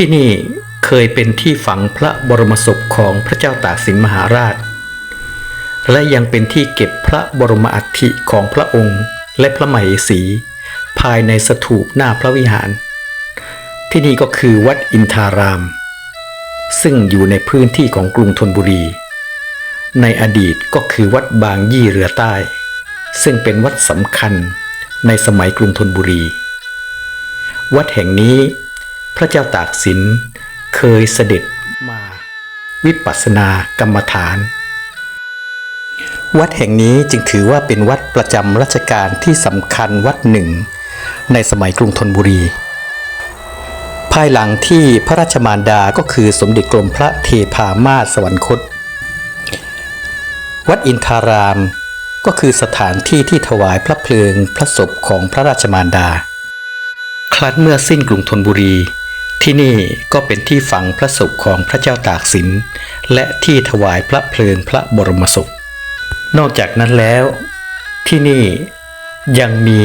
ที่นี่เคยเป็นที่ฝังพระบรมศพของพระเจ้าตากสินมหาราช และยังเป็นที่เก็บพระบรมอัฐิของพระองค์และพระมเหสี ภายในสถูปหน้าพระวิหาร ที่นี่ก็คือวัดอินทาราม ซึ่งอยู่ในพื้นที่ของกรุงธนบุรี ในอดีตก็คือวัดบางยี่เรือใต้ ซึ่งเป็นวัดสำคัญในสมัยกรุงธนบุรี วัดแห่งนี้ พระเจ้าตากสินเคยเสด็จมา วิปัสสนากรรมฐาน วัดแห่งนี้จึงถือว่าเป็นวัดประจำราชการที่สำคัญวัดหนึ่ง ในสมัยกรุงธนบุรี ภายหลังที่พระราชมารดาก็คือสมเด็จกรมพระเทพามาสวรรคต วัดอินทารามก็คือสถานที่ที่ถวายพระเพลิงพระศพของพระราชมารดา ครั้นเมื่อสิ้นกรุงธนบุรี ที่นี่ก็เป็นที่ฝังพระศพของพระเจ้าตากสิน และที่ถวายพระเพลิงพระบรมศพ นอกจากนั้นแล้ว ที่นี่ยังมี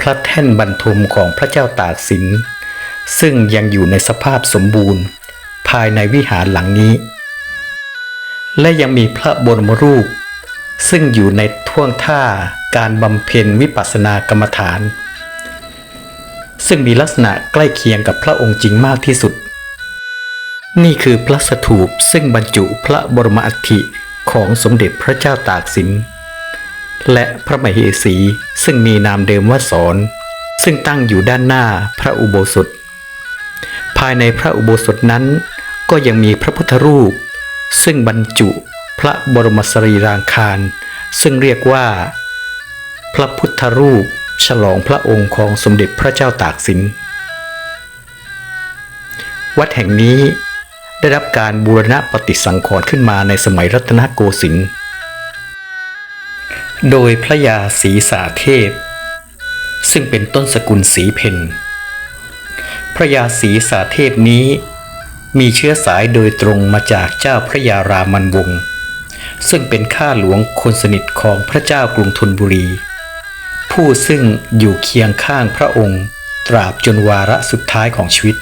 พระแท่นบรรทมของพระเจ้าตากสิน ซึ่งยังอยู่ในสภาพสมบูรณ์ ภายในวิหารหลังนี้ และยังมีพระบรมรูป ซึ่งอยู่ในท่วงท่าการบำเพ็ญวิปัสสนากรรมฐาน ซึ่งมีลักษณะใกล้เคียงกับพระองค์จริงมากที่สุด นี่คือพระสถูปซึ่งบรรจุพระบรมอัฐิของสมเด็จพระเจ้าตากสิน และพระมเหสีซึ่งมีนามเดิมว่าสอน ซึ่งตั้งอยู่ด้านหน้าพระอุโบสถ ภายในพระอุโบสถนั้นก็ยังมีพระพุทธรูป ซึ่งบรรจุพระบรมสรีรางคาร ซึ่งเรียกว่า พระพุทธรูป ฉลองพระองค์ของสมเด็จพระเจ้าตากสิน วัดแห่งนี้ได้รับการบูรณะปฏิสังขรณ์ขึ้นมาในสมัยรัตนโกสินทร์ โดยพระยาศรีสาเทพ ซึ่งเป็นต้นสกุลศรีเพนพระยาศรีสาเทพนี้มีเชื้อสายโดยตรงมาจากเจ้าพระยารามันวงศ์ซึ่งเป็นข้าหลวงคนสนิทของพระเจ้ากรุงธนบุรี ผู้ซึ่งอยู่เคียงข้างพระองค์ ตราบจนวาระสุดท้ายของชีวิต